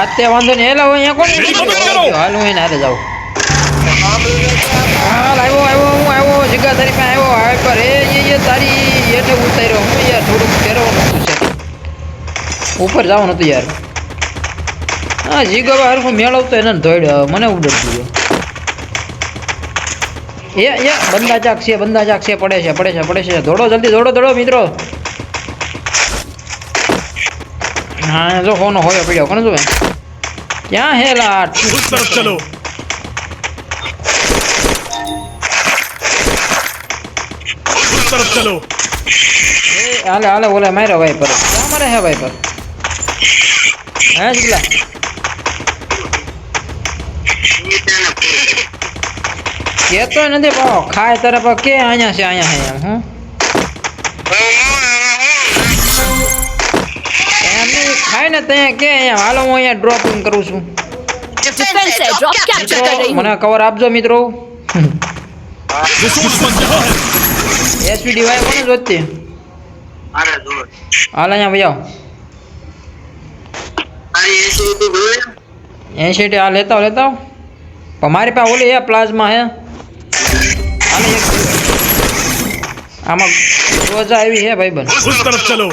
હા તે વાંધો નહીં. એલા અહીંયા કોણ હાલ હું એને હારે જાઉં હાલ આવ્યો આવ્યો હું આવ્યો જગ્યા તારી પાસે આવ્યો. હાલ પર એ તારી એટલે ઉતાર્યો. હું યાર થોડુંક ફેરવવાનું હતું છે ઉપર જવાનું હતું યાર. હા જીગો હરખું મેળવતો એને ધોડ્યો મને ઉડર દીધો એ એ બંદા ચાક છે બંદા ચાક છે પડે છે પડે છે પડે છે. દોડો જલ્દી દોડો દોડો મિત્રો. હા જો ફોન હોય પડ્યો. કોણ જોવે यहाँ है लाट उस तरफ चलो उस तरफ चलो ए आले आले ओले मारो भाई पर क्या मारे है भाई पर है जिला ये तो नहीं देखो खाए तरफ के आया से आया है हम નહીં ખાય ને ત્યાં કે અહીંયા હાલો હું અહીંયા ડ્રોપિંગ કરું છું डिफेंस है ड्रॉप कैप्चर कर रही हूँ મને કવર આપજો મિત્રો दुश्मन यहाँ है એસપીડી વાય કોને જોતી અરે જોર હાલ અહીંયા ભાઈ આવો અરે એ શું તું જોયે એ શેટે આ લેતા આવો લેતા આવો. પણ મારી પાસે ઓલી હે પ્લાઝમા હે આને એક આમાં રોજા આવી હે ભાઈ બન उस तरफ चलो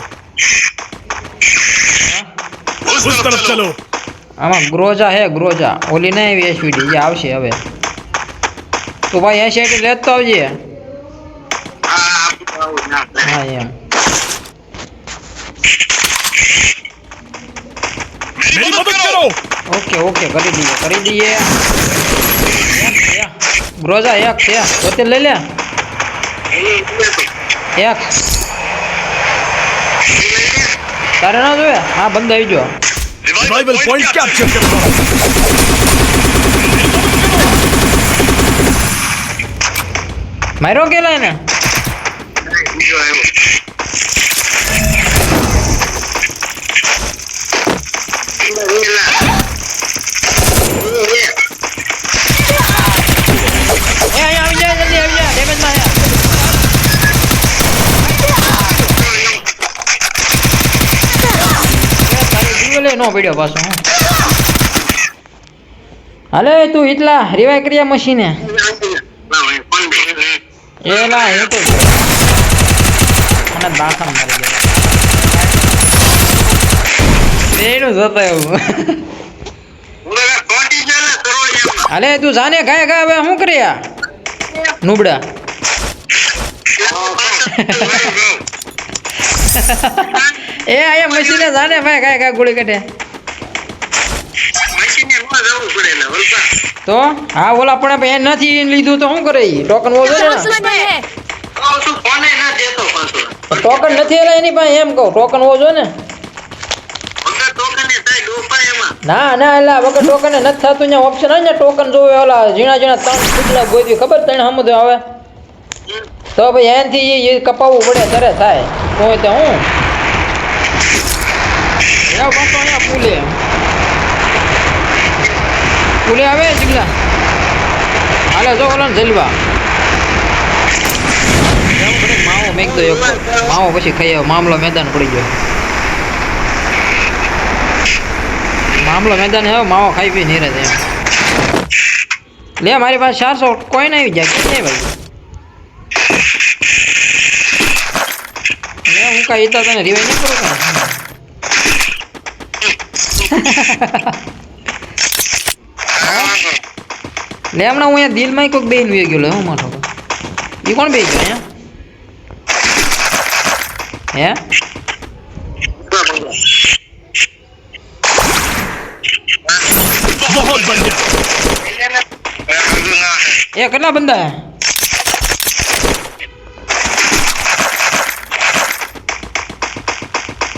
उस तरफ चलो આમાં ગ્રોજા હે ગ્રોજા ઓલી નહીં આવી એસવીડી જે આવશે હવે તો ભાઈ એ શેટે લેતો આવજે હા આપું આવું ના હા એમ मेरी मदद करो ઓકે ઓકે કરી દઈએ કરી દઈએ એક છે. ગ્રોજા એક છે પોતે લઈ લે એક તારે ના જોવે હા બંધ આવી ગયો Revival point capture કરો મારો કેલા ને તારી નો પડ્યો પાછો હું. હાલે તું એટલા રિવાય કર્યા મશીને એલા એ તો મને દાખલ મારી ગયા. એનું જતો એવું. હાલે તું જાને ગાય ગાય હવે શું કર્યા નુબડા એ અહીંયા મશીને જાને ભાઈ કાય કાય ગોળી કટે તો? હા ઓલા પણ એ નથી લીધું તો શું કરે ટોકન ઓછો ને? ટોકન નથી એલા એની પાસે એમ કહું ટોકન ઓછો ને? ના ના એલા વગર ટોકન નથી થતું ઓપ્શન હોય ને ટોકન જોવે ઓલા ઝીણા ઝીણા ત્રણ ફૂટલા ગોતી ખબર તને સમજ આવે? તો ભાઈ એનથી ઈ કપાવવું પડે ત્યારે થાય. તો તો હું. ફૂલે. ફૂલે આવે જીગલા. હાલે, જો ઓલો જલવા. માવો મેંકતો એક. માવો પછી ખાઈ આવ્યો મામલો મેદાન પડી ગયો. મામલો મેદાન આવ્યો માવો ખાઈ પી નીરજ એમ લે, મારી પાસે ચારસો કોઈ ના આવી જાય. નહીં ભાઈ? લે હું કાંઈ ઈતા તને રિવાઈ નહીં કરું કાંઈ લે હમણાં હું અહીંયા દિલમાં કોઈક બેન વી ગયો લે હું માથો એ કોણ બે ગયો અહીંયા હે बहुत बढ़िया એ કેટલા બંદા હે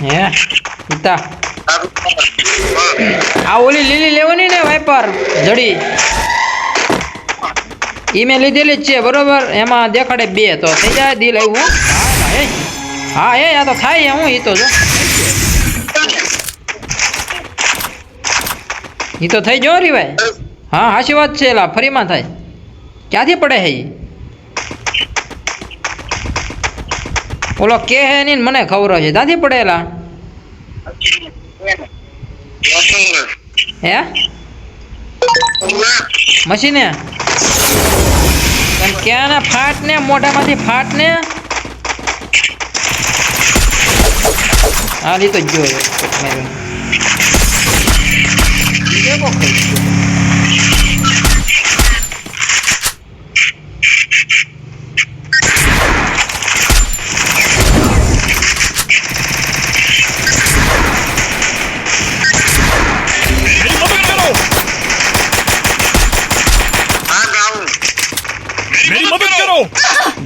હે? ઉતા. આ ઓલી લીલી લેવાની ને વાઇપર જડી. ઈ મેં લીધેલી જ છે, બરોબર? એમાં દેખાડે બે, તો થઈ જાય દિલ આવ્યું હા. એ. એ, આ તો થાય હું, ઈ તો જો. ઈ તો થઈ જો રી ભાઈ હા, હાચી વાત છે, એલા, ફરીમાં થાય. ક્યાંથી પડે હે ઓલો કે હે ની મને ખબર છે દાદી પડેલા. હે? મશીને? ક્યાં ને ફાટ ને મોઢામાંથી ફાટ ને હા લીધો જ ગયો એ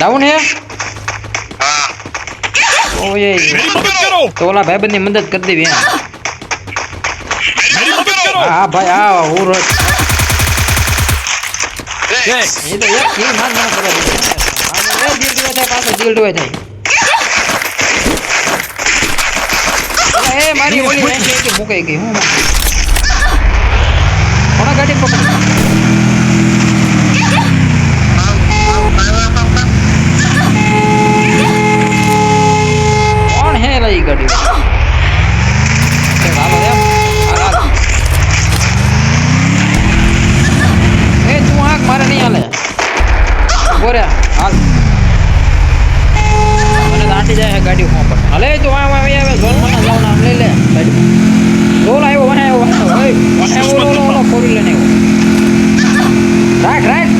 ડાઉન હે ઓએ તો ઓલા ભાઈ બંધ મદદ કરી દેવી હા ભાઈ આ હું રોજ એ તો એક કિલ માર મને કરે આ ગિલ્ડ હોય થાય પાછો ગિલ્ડ હોય થાય એ મારી ઓલી મૂકાઈ ગઈ હું કોના ગાડી પકડી કોણ હે લઈ ગાડી એ હાલો એમ હાલ, હાલ. એ તું આંખ મારે નહીં હાલે બોરે હાલ મને દાંટી જાય છે ગાડી ફોન પર હાલે તું આમ આવી આવે ઝોલ મને જાવ નામ લઈ લે ગાડી ઝોલ આવ્યો વહે આવ્યો વહે આવ્યો ઓય વહે આવ્યો ઓલો ઓલો ઓલો ફોર વ્હીલર ને આવ્યો રાખ રાખ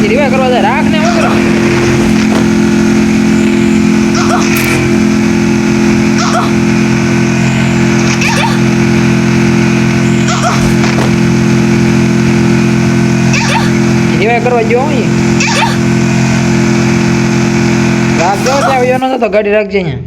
એ રિવાય કરવા જાય રાખ ને હું કરો રિવાય કરવા જો અહીં રાખજો ત્યાં આવ્યો નતો તો ગાડી રાખજે અહીંયા.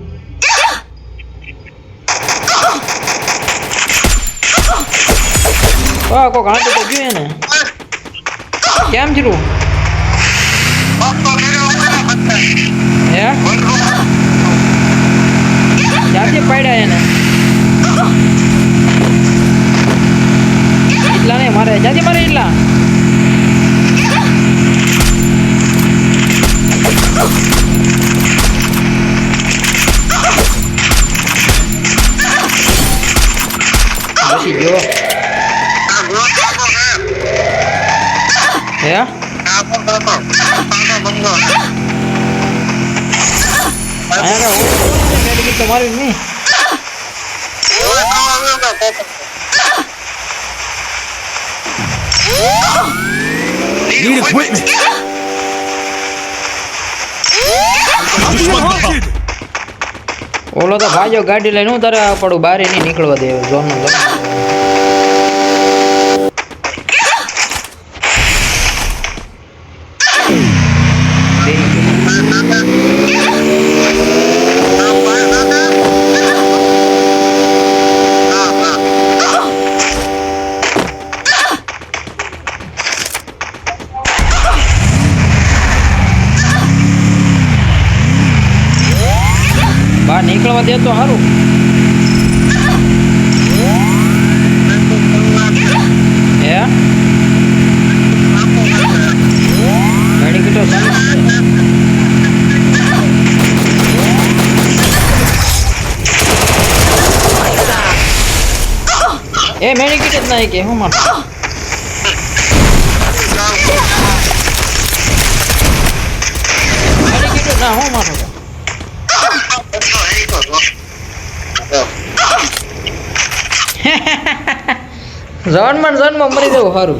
જાતે પાડ્યા એને? એટલા નહીં, મારે. જાતે મારે એટલા? ಓಲೋದ ಬಾಯೋ ಗಾಡಿ ಲೈನ್ ಉತ್ತರ ಪಡು ಬಾರಿ ಬಾಯೋ ಗಾಡಿ ಲೈನ್ ಉತ್ತರ ಪಡು ಬಾರಿ ನೀ ನಿಕಳುವ ದೇವ ಜೋನ್ ಅಲ್ಲಿ દે તો સારું હે? મેડિકલ તો સારું એ મેડિકલ જ નહીં કે, હું માર કીટ ના, હું મારું ઝોનમાં ને ઝોનમાં મરી જવું સારું.